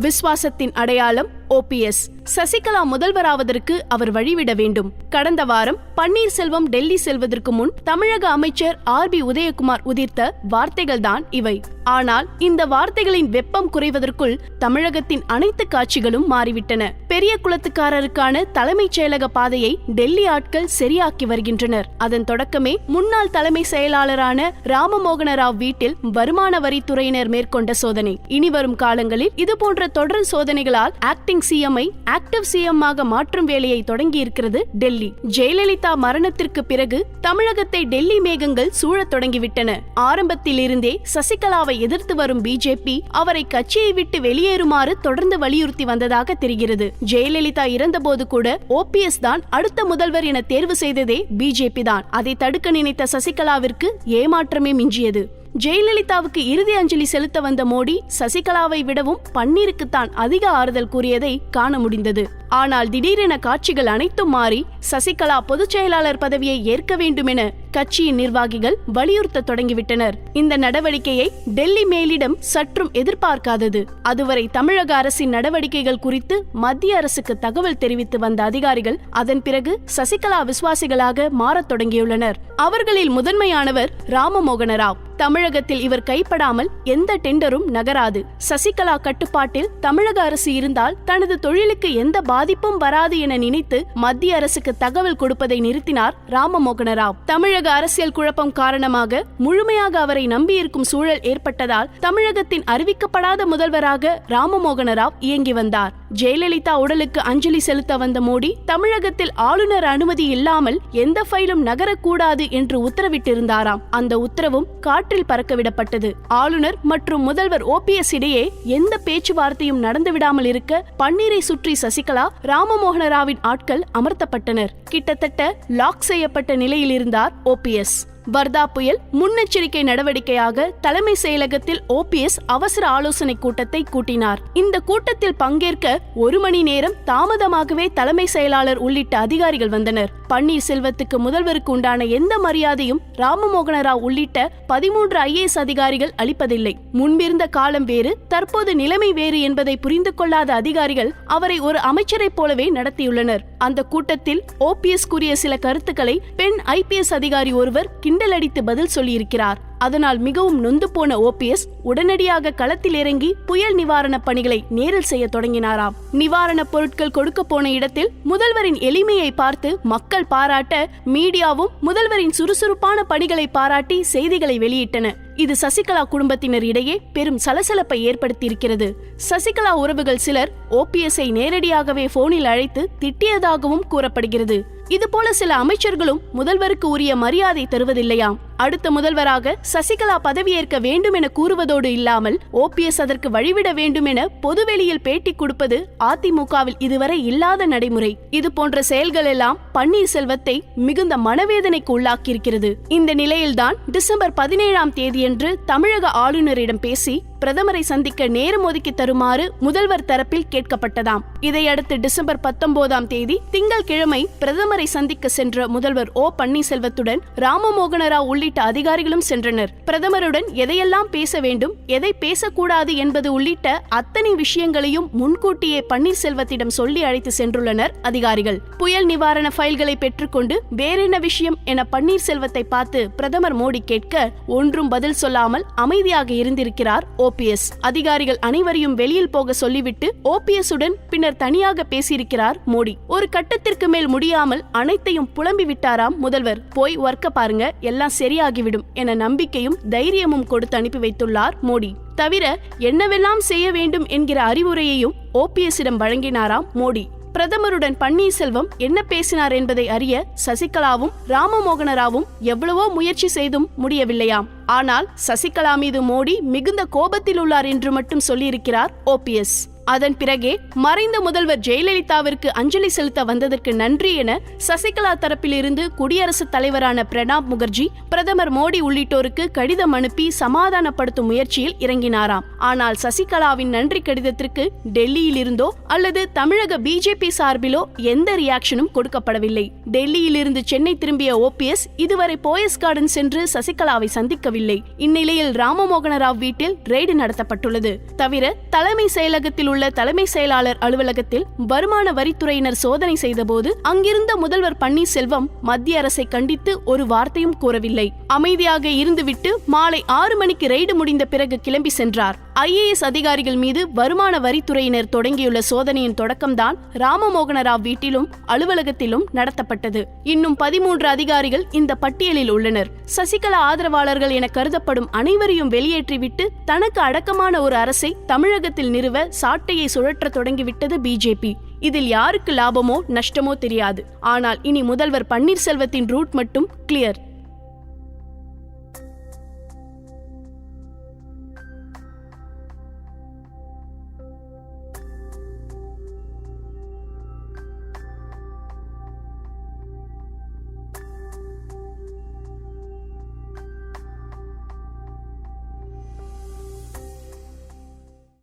விஸ்வாசத்தின் அடையாளம் ஓபிஎஸ் சசிகலா முதல்வராவதற்கு அவர் வழிவிட வேண்டும். கடந்த வாரம் பன்னீர்செல்வம் டெல்லி செல்வதற்கு முன் தமிழக அமைச்சர் ஆர் பி உதயகுமார் உதிர்த்த வார்த்தைகள்தான் இவை. ஆனால் இந்த வார்த்தைகளின் வெப்பம் குறைவதற்குள் தமிழகத்தின் அனைத்து காட்சிகளும் மாறிவிட்டன. பெரிய குளத்துக்காரருக்கான தலைமைச் செயலக பாதையை டெல்லி ஆட்கள் சரியாக்கி வருகின்றனர். அதன் தொடக்கமே முன்னாள் தலைமை செயலாளரான ராமமோகன ராவ் வீட்டில் வருமான வரித்துறையினர் மேற்கொண்ட சோதனை. இனி வரும் காலங்களில் இதுபோன்ற தொடர் சோதனைகளால் ஆக்டிங் சிஎம்ஐ ஆக்டிவ் சிஎம் ஆக மாற்றும் வேலையை தொடங்கி இருக்கிறது டெல்லி. ஜெயலலிதா மரணத்திற்கு பிறகு தமிழகத்தை டெல்லி மேகங்கள் சூழத் தொடங்கிவிட்டன. ஆரம்பத்தில் இருந்தே சசிகலாவை எதிர்த்து வரும் பிஜேபி அவரை கட்சியை விட்டு வெளியேறுமாறு தொடர்ந்து வலியுறுத்தி வந்ததாக தெரிகிறது. ஜெயலலிதா இறந்தபோது கூட ஓபிஎஸ் தான் அடுத்த முதல்வர் என தேர்வு செய்ததே பிஜேபி தான். அதை தடுக்க நினைத்த சசிகலாவிற்கு ஏமாற்றமே மிஞ்சியது. ஜெயலலிதாவுக்கு இறுதி அஞ்சலி செலுத்த வந்த மோடி சசிகலாவை விடவும் பன்னீருக்குத்தான் அதிக ஆறுதல் கூறியதை காண முடிந்தது. ஆனால் திடீரென காட்சிகள் அனைத்தும் மாறி சசிகலா பொதுச் செயலாளர் பதவியை ஏற்க வேண்டும் என கட்சியின் நிர்வாகிகள் வலியுறுத்த தொடங்கிவிட்டனர். இந்த நடவடிக்கையை டெல்லி மேலிடம் சற்றும் எதிர்பார்க்காதது. அதுவரை தமிழக அரசின் நடவடிக்கைகள் குறித்து மத்திய அரசுக்கு தகவல் தெரிவித்து வந்த அதிகாரிகள் அதன் பிறகு சசிகலா விசுவாசிகளாக மாறத் தொடங்கியுள்ளனர். அவர்களில் முதன்மையானவர் ராமமோகன ராவ். தமிழகத்தில் இவர் கைப்படாமல் எந்த டெண்டரும் நகராது. சசிகலா கட்டுப்பாட்டில் தமிழக அரசு இருந்தால் தனது தொழிலுக்கு எந்த பாதிப்பும் வராது என நினைத்து மத்திய அரசுக்கு தகவல் கொடுப்பதை நிறுத்தினார் ராமமோகன ராவ் தமிழக அரசியல் குழப்பம் காரணமாக முழுமையாக அவரை நம்பியிருக்கும் சூழல் ஏற்பட்டதால் தமிழகத்தின் அறிவிக்கப்படாத முதல்வராக ராமமோகன ராவ் இயங்கி வந்தார். ஜெயலலிதா உடலுக்கு அஞ்சலி செலுத்த வந்த மோடி தமிழகத்தில் ஆளுநர் அனுமதி இல்லாமல் எந்த ஃபைலும் நகரக்கூடாது என்று உத்தரவிட்டிருந்தாராம். அந்த உத்தரவும் காற்றில் பறக்கவிடப்பட்டது. ஆளுநர் மற்றும் முதல்வர் ஓபிஎஸ் இடையே எந்த பேச்சுவார்த்தையும் நடந்துவிடாமல் இருக்க பன்னீரை சுற்றி சசிகலா ராமமோகன ராவின் ஆட்கள் அமர்த்தப்பட்டனர். கிட்டத்தட்ட லாக் செய்யப்பட்ட நிலையில் இருந்தார் ஓபிஎஸ் வர்தா புயல் முன்னெச்சரிக்கை நடவடிக்கையாக தலைமை செயலகத்தில் ஓபிஎஸ் அவசர ஆலோசனை கூட்டத்தை கூட்டினார். இந்த கூட்டத்தில் பங்கேற்க ஒரு மணி நேரம் தாமதமாகவே தலைமை செயலாளர் உள்ளிட்ட அதிகாரிகள் வந்தனர். பன்னீர்செல்வத்துக்கு முதல்வருக்கு உண்டான எந்த மரியாதையும் ராமமோகன ராவ் உள்ளிட்ட பதிமூன்று ஐஏஎஸ் அதிகாரிகள் அளிப்பதில்லை. முன்பிருந்த காலம் வேறு தற்போது நிலைமை வேறு என்பதை புரிந்து கொள்ளாத அதிகாரிகள் அவரை ஒரு அமைச்சரைப் போலவே நடத்தியுள்ளனர். அந்த கூட்டத்தில் ஓபிஎஸ் கூறிய சில கருத்துக்களை பெண் ஐபிஎஸ் அதிகாரி ஒருவர் கிண்டலடித்து பதில் சொல்லியிருக்கிறார். அதனால் மிகவும் நொந்து போன ஓபிஎஸ் உடனடியாக களத்தில் இறங்கி புயல் நிவாரண பணிகளை நேரில் செய்ய தொடங்கினாராம். நிவாரணப் பொருட்கள் கொடுக்க போன இடத்தில் முதல்வரின் எளிமையை பார்த்து மக்கள் பாராட்ட மீடியாவும் முதல்வரின் சுறுசுறுப்பான பணிகளை பாராட்டி செய்திகளை வெளியிட்டன. இது சசிகலா குடும்பத்தினர் இடையே பெரும் சலசலப்பை ஏற்படுத்தியிருக்கிறது. சசிகலா உறவுகள் சிலர் ஓபிஎஸ்ஐ நேரடியாகவே போனில் அழைத்து திட்டியதாகவும் கூறப்படுகிறது. இதுபோல சில அமைச்சர்களும் முதல்வருக்கு உரிய மரியாதை தருவதில்லையாம். அடுத்த முதல்வராக சசிகலா பதவியேற்க வேண்டும் என கூறுவதோடு இல்லாமல் ஓபிஎஸ் அதற்கு வழிவிட வேண்டும் என பொதுவெளியில் பேட்டி கொடுப்பது அதிமுகவில் இதுவரை இல்லாத நடைமுறை. இது போன்ற செயல்கள் எல்லாம் பன்னீர்செல்வத்தை மிகுந்த மனவேதனைக்கு உள்ளாக்கியிருக்கிறது. இந்த நிலையில்தான் டிசம்பர் பதினேழாம் தேதியன்று தமிழக ஆளுநரிடம் பேசி பிரதமரை சந்திக்க நேரம் ஒதுக்கி தருமாறு முதல்வர் தரப்பில் கேட்கப்பட்டதாம். இதையடுத்து டிசம்பர் பத்தொன்பதாம் தேதி திங்கட்கிழமை பிரதமரை சந்திக்க சென்ற முதல்வர் ஓ. பன்னீர்செல்வத்துடன் ராமமோகன ராவ் உள்ளிட்ட அதிகாரிகளும் சென்றனர். பிரதமருடன் எதையெல்லாம் பேச வேண்டும் எதை பேசக்கூடாது என்பது உள்ளிட்ட அத்தனை விஷயங்களையும் முன்கூட்டியே பன்னீர்செல்வத்திடம் சொல்லி அழைத்து சென்றுள்ளனர் அதிகாரிகள். புயல் நிவாரண ஃபைல்களை பெற்றுக்கொண்டு வேறென்ன விஷயம் என பன்னீர்செல்வத்தை பார்த்து பிரதமர் மோடி கேட்க ஒன்றும் பதில் சொல்லாமல் அமைதியாக இருந்திருக்கிறார் ஓ. ஓபிஎஸ். அதிகாரிகள் அனைவரையும் வெளியில் போக சொல்லிவிட்டு ஓபிஎஸ் உடன் பின்னர் தனியாக பேசியிருக்கிறார் மோடி. ஒரு கட்டத்திற்கு மேல் முடியாமல் அனைத்தையும் புலம்பி விட்டாராம் முதல்வர். போய் ஒர்க்க பாருங்க எல்லாம் சரியாகிவிடும் என நம்பிக்கையும் தைரியமும் கொடுத்து அனுப்பி வைத்துள்ளார் மோடி. தவிர என்னவெல்லாம் செய்ய வேண்டும் என்கிற அறிவுரையையும் ஓபிஎஸ்ஸிடம் வழங்கினாராம் மோடி. பிரதமருடன் பன்னீர்செல்வம் என்ன பேசினார் என்பதை அறிய சசிகலாவும் ராமமோகனராவும் எவ்வளவோ முயற்சி செய்தும் முடியவில்லையாம். ஆனால் சசிகலா மீது மோடி மிகுந்த கோபத்தில் உள்ளார் என்று மட்டும் சொல்லியிருக்கிறார் ஓபிஎஸ் அதன் பிறகே மறைந்த முதல்வர் ஜெயலலிதாவிற்கு அஞ்சலி செலுத்த வந்ததற்கு நன்றி என சசிகலா தரப்பிலிருந்து குடியரசுத் தலைவரான பிரணாப் முகர்ஜி பிரதமர் மோடி உள்ளிட்டோருக்கு கடிதம் அனுப்பி சமாதானப்படுத்தும் முயற்சியில் இறங்கினாராம். ஆனால் சசிகலாவின் நன்றி கடிதத்திற்கு டெல்லியில் இருந்தோ அல்லது தமிழக பிஜேபி சார்பிலோ எந்த ரியாக்ஷனும் கொடுக்கப்படவில்லை. டெல்லியில் இருந்து சென்னை திரும்பிய ஓபிஎஸ் இதுவரை போயஸ் கார்டன் சென்று சசிகலாவை சந்திக்கவில்லை. கொடுக்கவில்லை இந்நிலையில் ராமமோகன ராவ் வீட்டில் ரெய்டு நடத்தப்பட்டுள்ளது. தவிர தலைமை செயலகத்தில் உள்ள தலைமை செயலாளர் அலுவலகத்தில் வருமான வரித்துறையினர் சோதனை செய்தபோது அங்கிருந்த முதல்வர் பன்னீர்செல்வம் மத்திய அரசை கண்டித்து ஒரு வார்த்தையும் கூறவில்லை. அமைதியாக இருந்துவிட்டு மாலை ஆறு மணிக்கு ரெய்டு முடிந்த பிறகு கிளம்பி சென்றார். ஐஏஎஸ் அதிகாரிகள் மீது வருமான வரித்துறையினர் தொடங்கியுள்ள சோதனையின் தொடக்கம்தான் ராமமோகன ராவ் வீட்டிலும் அலுவலகத்திலும் நடத்தப்பட்டது. இன்னும் பதிமூன்று அதிகாரிகள் இந்த பட்டியலில் உள்ளனர். சசிகலா ஆதரவாளர்கள் என கருதப்படும் அனைவரையும் வெளியேற்றிவிட்டு தனக்கு அடக்கமான ஒரு அரசை தமிழகத்தில் நிறுவ சாட்டையை சுழற்ற தொடங்கிவிட்டது பிஜேபி. இதில் யாருக்கு லாபமோ நஷ்டமோ தெரியாது. ஆனால் இனி முதல்வர் பன்னீர்செல்வத்தின் ரூட் மட்டும் கிளியர்